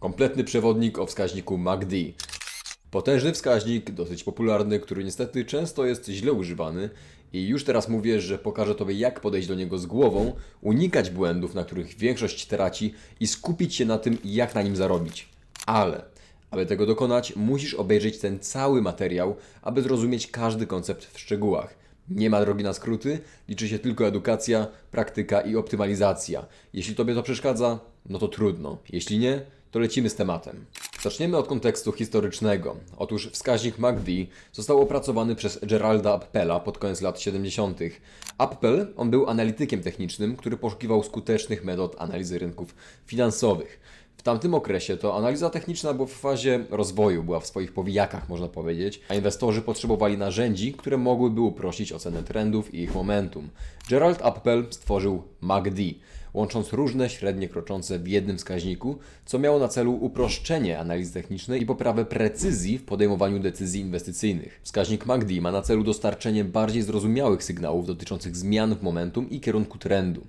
Kompletny przewodnik o wskaźniku MACD. Potężny wskaźnik, dosyć popularny, który niestety często jest źle używany i już teraz mówię, że pokażę Tobie jak podejść do niego z głową, unikać błędów, na których większość traci i skupić się na tym, jak na nim zarobić. Ale, aby tego dokonać, musisz obejrzeć ten cały materiał, aby zrozumieć każdy koncept w szczegółach. Nie ma drogi na skróty, liczy się tylko edukacja, praktyka i optymalizacja. Jeśli Tobie to przeszkadza, no to trudno. Jeśli nie, to lecimy z tematem. Zaczniemy od kontekstu historycznego. Otóż wskaźnik MACD został opracowany przez Geralda Appela pod koniec lat 70. Appel on był analitykiem technicznym, który poszukiwał skutecznych metod analizy rynków finansowych. W tamtym okresie to analiza techniczna była w fazie rozwoju, była w swoich powijakach, można powiedzieć, a inwestorzy potrzebowali narzędzi, które mogłyby uprościć ocenę trendów i ich momentum. Gerald Appel stworzył MACD, łącząc różne średnie kroczące w jednym wskaźniku, co miało na celu uproszczenie analizy technicznej i poprawę precyzji w podejmowaniu decyzji inwestycyjnych. Wskaźnik MACD ma na celu dostarczenie bardziej zrozumiałych sygnałów dotyczących zmian w momentum i kierunku trendu.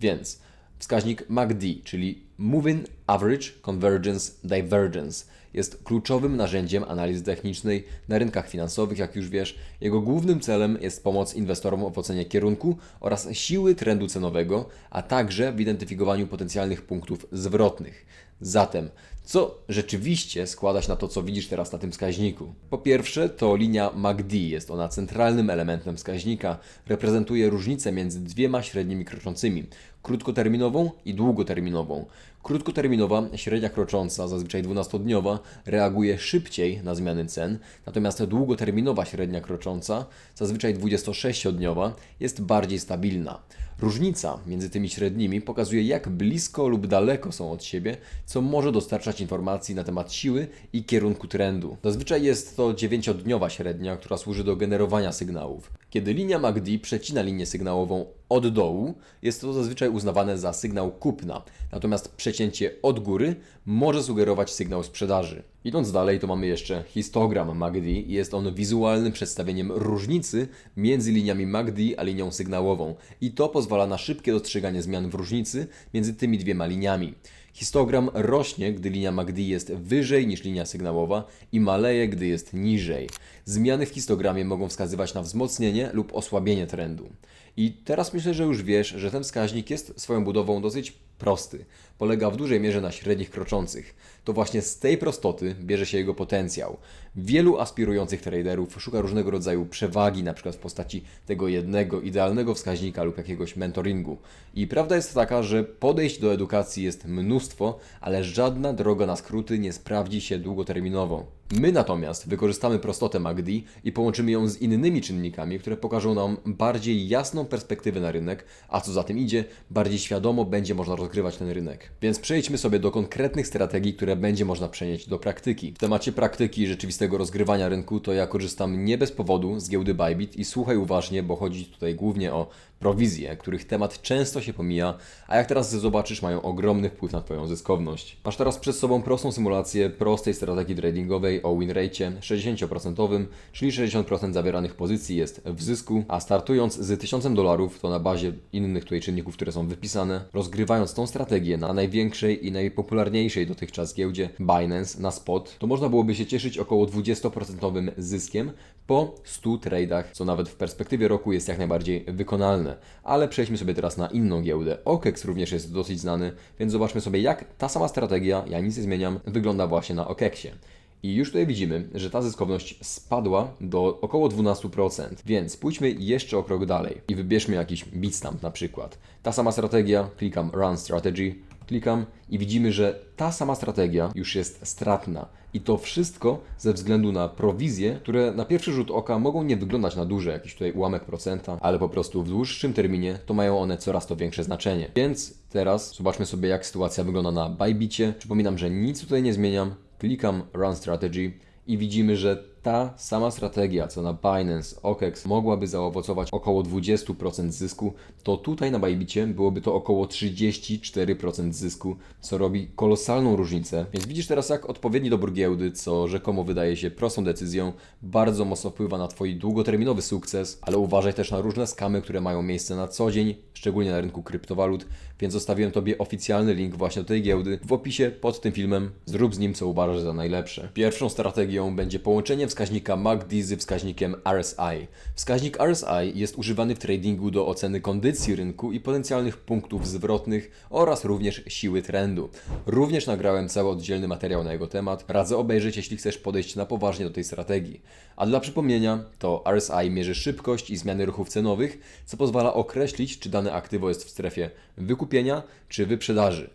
Więc Wskaźnik MACD, czyli Moving Average Convergence Divergence, jest kluczowym narzędziem analizy technicznej na rynkach finansowych, jak już wiesz. Jego głównym celem jest pomoc inwestorom w ocenie kierunku oraz siły trendu cenowego, a także w identyfikowaniu potencjalnych punktów zwrotnych. Zatem, co rzeczywiście składa się na to, co widzisz teraz na tym wskaźniku? Po pierwsze, to linia MACD. Jest ona centralnym elementem wskaźnika. Reprezentuje różnicę między dwiema średnimi kroczącymi krótkoterminową i długoterminową. Krótkoterminowa średnia krocząca, zazwyczaj 12-dniowa, reaguje szybciej na zmiany cen, natomiast długoterminowa średnia krocząca, zazwyczaj 26-dniowa, jest bardziej stabilna. Różnica między tymi średnimi pokazuje, jak blisko lub daleko są od siebie, co może dostarczać informacji na temat siły i kierunku trendu. Zazwyczaj jest to 9-dniowa średnia, która służy do generowania sygnałów. Kiedy linia MACD przecina linię sygnałową od dołu, jest to zazwyczaj uznawane za sygnał kupna, natomiast przecięcie od góry może sugerować sygnał sprzedaży. Idąc dalej, to mamy jeszcze histogram MACD i jest on wizualnym przedstawieniem różnicy między liniami MACD a linią sygnałową i to pozwala na szybkie dostrzeganie zmian w różnicy między tymi dwiema liniami. Histogram rośnie, gdy linia MACD jest wyżej niż linia sygnałowa i maleje, gdy jest niżej. Zmiany w histogramie mogą wskazywać na wzmocnienie lub osłabienie trendu. I teraz myślę, że już wiesz, że ten wskaźnik jest swoją budową dosyć prosty. Polega w dużej mierze na średnich kroczących. To właśnie z tej prostoty bierze się jego potencjał. Wielu aspirujących traderów szuka różnego rodzaju przewagi, przykład w postaci tego jednego idealnego wskaźnika lub jakiegoś mentoringu. I prawda jest taka, że podejść do edukacji jest mnóstwo, ale żadna droga na skróty nie sprawdzi się długoterminowo. My natomiast wykorzystamy prostotę MACD i połączymy ją z innymi czynnikami, które pokażą nam bardziej jasną perspektywę na rynek, a co za tym idzie, bardziej świadomo będzie można rozgrywać ten rynek. Więc przejdźmy sobie do konkretnych strategii, które będzie można przenieść do praktyki. W temacie praktyki i rzeczywistego rozgrywania rynku to ja korzystam nie bez powodu z giełdy Bybit i słuchaj uważnie, bo chodzi tutaj głównie o prowizje, których temat często się pomija, a jak teraz zobaczysz, mają ogromny wpływ na Twoją zyskowność. Masz teraz przed sobą prostą symulację prostej strategii tradingowej o win rate 60%, czyli 60% zawieranych pozycji jest w zysku, a startując z 1000 dolarów, to na bazie innych tutaj czynników, które są wypisane, rozgrywając tą strategię na największej i najpopularniejszej dotychczas giełdzie Binance na spot, to można byłoby się cieszyć około 20% zyskiem po 100 tradach, co nawet w perspektywie roku jest jak najbardziej wykonalne. Ale przejdźmy sobie teraz na inną giełdę. OKEX również jest dosyć znany, więc zobaczmy sobie jak ta sama strategia, ja nic nie zmieniam, wygląda właśnie na OKEXie. I już tutaj widzimy, że ta zyskowność spadła do około 12%. Więc pójdźmy jeszcze o krok dalej i wybierzmy jakiś Bitstamp na przykład. Ta sama strategia, klikam Run Strategy, klikam i widzimy, że ta sama strategia już jest stratna. I to wszystko ze względu na prowizje, które na pierwszy rzut oka mogą nie wyglądać na duże, jakiś tutaj ułamek procenta, ale po prostu w dłuższym terminie to mają one coraz to większe znaczenie. Więc teraz zobaczmy sobie, jak sytuacja wygląda na Bybicie. Przypominam, że nic tutaj nie zmieniam. Klikam Run Strategy i widzimy, że ta sama strategia, co na Binance, OKEX mogłaby zaowocować około 20% zysku, to tutaj na Bybicie byłoby to około 34% zysku, co robi kolosalną różnicę. Więc widzisz teraz, jak odpowiedni dobór giełdy, co rzekomo wydaje się prostą decyzją, bardzo mocno wpływa na Twój długoterminowy sukces, ale uważaj też na różne skamy, które mają miejsce na co dzień, szczególnie na rynku kryptowalut, więc zostawiłem Tobie oficjalny link właśnie do tej giełdy w opisie pod tym filmem. Zrób z nim, co uważasz za najlepsze. Pierwszą strategią będzie połączenie wskaźnika MACD z wskaźnikiem RSI. Wskaźnik RSI jest używany w tradingu do oceny kondycji rynku i potencjalnych punktów zwrotnych oraz również siły trendu. Również nagrałem cały oddzielny materiał na jego temat. Radzę obejrzeć, jeśli chcesz podejść na poważnie do tej strategii. A dla przypomnienia, to RSI mierzy szybkość i zmiany ruchów cenowych, co pozwala określić, czy dane aktywo jest w strefie wykupienia czy wyprzedaży.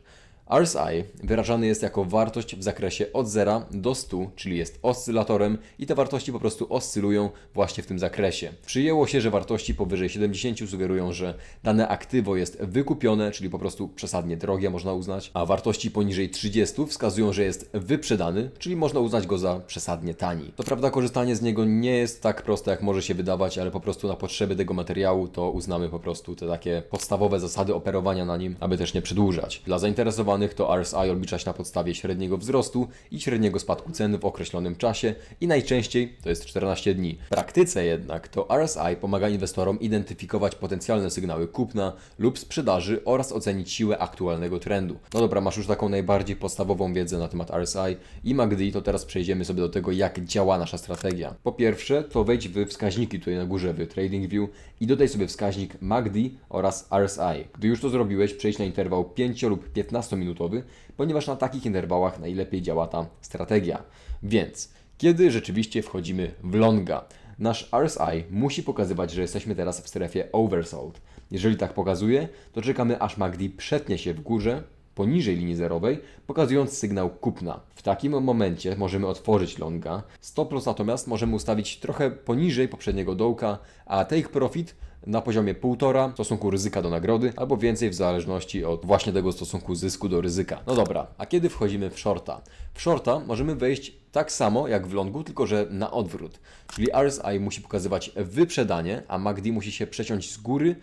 RSI wyrażany jest jako wartość w zakresie od 0 do 100, czyli jest oscylatorem i te wartości po prostu oscylują właśnie w tym zakresie. Przyjęło się, że wartości powyżej 70 sugerują, że dane aktywo jest wykupione, czyli po prostu przesadnie drogie można uznać, a wartości poniżej 30 wskazują, że jest wyprzedany, czyli można uznać go za przesadnie tani. To prawda, korzystanie z niego nie jest tak proste, jak może się wydawać, ale po prostu na potrzeby tego materiału to uznamy po prostu te takie podstawowe zasady operowania na nim, aby też nie przedłużać. Dla zainteresowanych to RSI obliczać na podstawie średniego wzrostu i średniego spadku cen w określonym czasie i najczęściej to jest 14 dni. W praktyce jednak to RSI pomaga inwestorom identyfikować potencjalne sygnały kupna lub sprzedaży oraz ocenić siłę aktualnego trendu. No dobra, masz już taką najbardziej podstawową wiedzę na temat RSI i MACD, to teraz przejdziemy sobie do tego, jak działa nasza strategia. Po pierwsze, to wejdź w wskaźniki tutaj na górze w TradingView i dodaj sobie wskaźnik MACD oraz RSI. Gdy już to zrobiłeś, przejdź na interwał 5 lub 15 minutowy, ponieważ na takich interwałach najlepiej działa ta strategia. Więc, kiedy rzeczywiście wchodzimy w longa, nasz RSI musi pokazywać, że jesteśmy teraz w strefie oversold. Jeżeli tak pokazuje, to czekamy aż MACD przetnie się w górze, poniżej linii zerowej, pokazując sygnał kupna. W takim momencie możemy otworzyć longa. Stop loss natomiast możemy ustawić trochę poniżej poprzedniego dołka, a take profit na poziomie 1,5 w stosunku ryzyka do nagrody, albo więcej w zależności od właśnie tego stosunku zysku do ryzyka. No dobra, a kiedy wchodzimy w shorta? W shorta możemy wejść tak samo jak w longu, tylko że na odwrót. Czyli RSI musi pokazywać wyprzedanie, a MACD musi się przeciąć z góry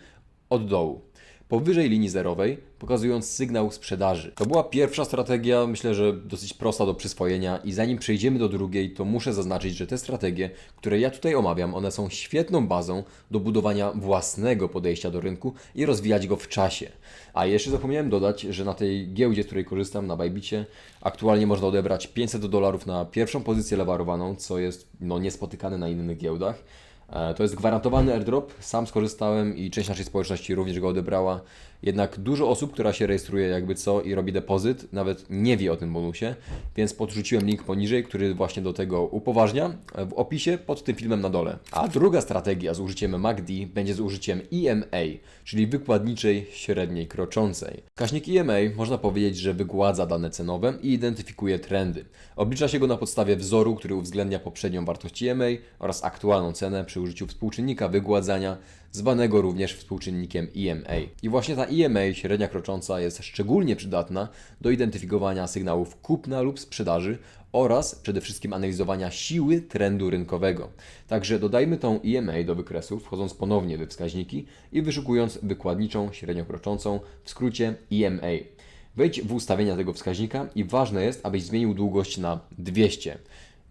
od dołu powyżej linii zerowej, pokazując sygnał sprzedaży. To była pierwsza strategia, myślę, że dosyć prosta do przyswojenia i zanim przejdziemy do drugiej, to muszę zaznaczyć, że te strategie, które ja tutaj omawiam, one są świetną bazą do budowania własnego podejścia do rynku i rozwijać go w czasie. A jeszcze zapomniałem dodać, że na tej giełdzie, z której korzystam, na Bybicie, aktualnie można odebrać 500 dolarów na pierwszą pozycję lewarowaną, co jest no, niespotykane na innych giełdach. E, to jest gwarantowany airdrop, sam skorzystałem i część naszej społeczności również go odebrała. Jednak dużo osób, która się rejestruje jakby co i robi depozyt, nawet nie wie o tym bonusie, więc podrzuciłem link poniżej, który właśnie do tego upoważnia w opisie pod tym filmem na dole. A druga strategia z użyciem MACD będzie z użyciem EMA, czyli wykładniczej średniej kroczącej. Wskaźnik EMA można powiedzieć, że wygładza dane cenowe i identyfikuje trendy. Oblicza się go na podstawie wzoru, który uwzględnia poprzednią wartość EMA oraz aktualną cenę przy użyciu współczynnika wygładzania zwanego również współczynnikiem EMA. I właśnie ta EMA, średnia krocząca, jest szczególnie przydatna do identyfikowania sygnałów kupna lub sprzedaży oraz przede wszystkim analizowania siły trendu rynkowego. Także dodajmy tą EMA do wykresu, wchodząc ponownie we wskaźniki i wyszukując wykładniczą średnią kroczącą, w skrócie EMA. Wejdź w ustawienia tego wskaźnika i ważne jest, abyś zmienił długość na 200.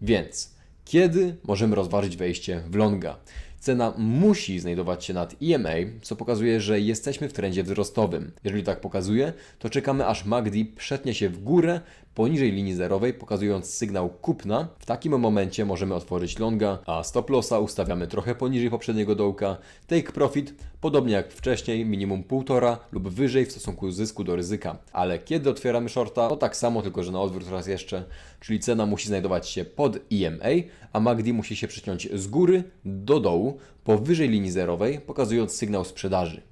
Więc kiedy możemy rozważyć wejście w longa? Cena musi znajdować się nad EMA, co pokazuje, że jesteśmy w trendzie wzrostowym. Jeżeli tak pokazuje, to czekamy aż MACD przetnie się w górę poniżej linii zerowej, pokazując sygnał kupna. W takim momencie możemy otworzyć longa, a stop lossa ustawiamy trochę poniżej poprzedniego dołka. Take profit, podobnie jak wcześniej, minimum 1,5 lub wyżej w stosunku zysku do ryzyka. Ale kiedy otwieramy shorta, to tak samo, tylko że na odwrót raz jeszcze, czyli cena musi znajdować się pod EMA, a MACD musi się przeciąć z góry do dołu, powyżej linii zerowej, pokazując sygnał sprzedaży.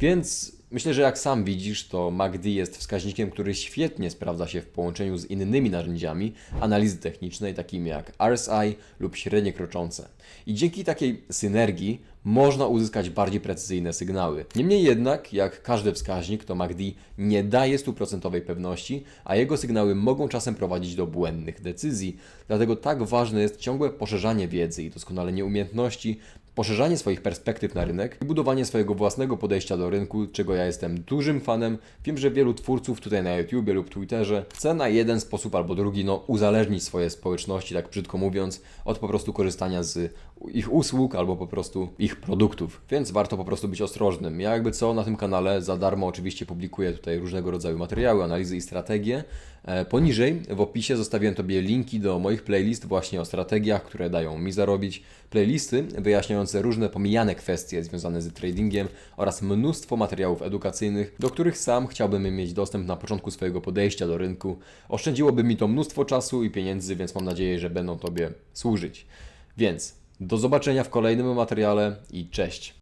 Więc myślę, że jak sam widzisz, to MACD jest wskaźnikiem, który świetnie sprawdza się w połączeniu z innymi narzędziami analizy technicznej, takimi jak RSI lub średnie kroczące. I dzięki takiej synergii można uzyskać bardziej precyzyjne sygnały. Niemniej jednak, jak każdy wskaźnik, to MACD nie daje stuprocentowej pewności, a jego sygnały mogą czasem prowadzić do błędnych decyzji. Dlatego tak ważne jest ciągłe poszerzanie wiedzy i doskonalenie umiejętności, poszerzanie swoich perspektyw na rynek i budowanie swojego własnego podejścia do rynku, czego ja jestem dużym fanem. Wiem, że wielu twórców tutaj na YouTubie lub Twitterze chce na jeden sposób albo drugi no, uzależnić swoje społeczności, tak brzydko mówiąc, od po prostu korzystania z ich usług albo po prostu ich produktów. Więc warto po prostu być ostrożnym. Ja jakby co na tym kanale za darmo oczywiście publikuję tutaj różnego rodzaju materiały, analizy i strategie. E, Poniżej w opisie zostawiłem Tobie linki do moich playlist właśnie o strategiach, które dają mi zarobić. Playlisty wyjaśniające różne pomijane kwestie związane z tradingiem oraz mnóstwo materiałów edukacyjnych, do których sam chciałbym mieć dostęp na początku swojego podejścia do rynku. Oszczędziłoby mi to mnóstwo czasu i pieniędzy, więc mam nadzieję, że będą Tobie służyć. Więc do zobaczenia w kolejnym materiale i cześć!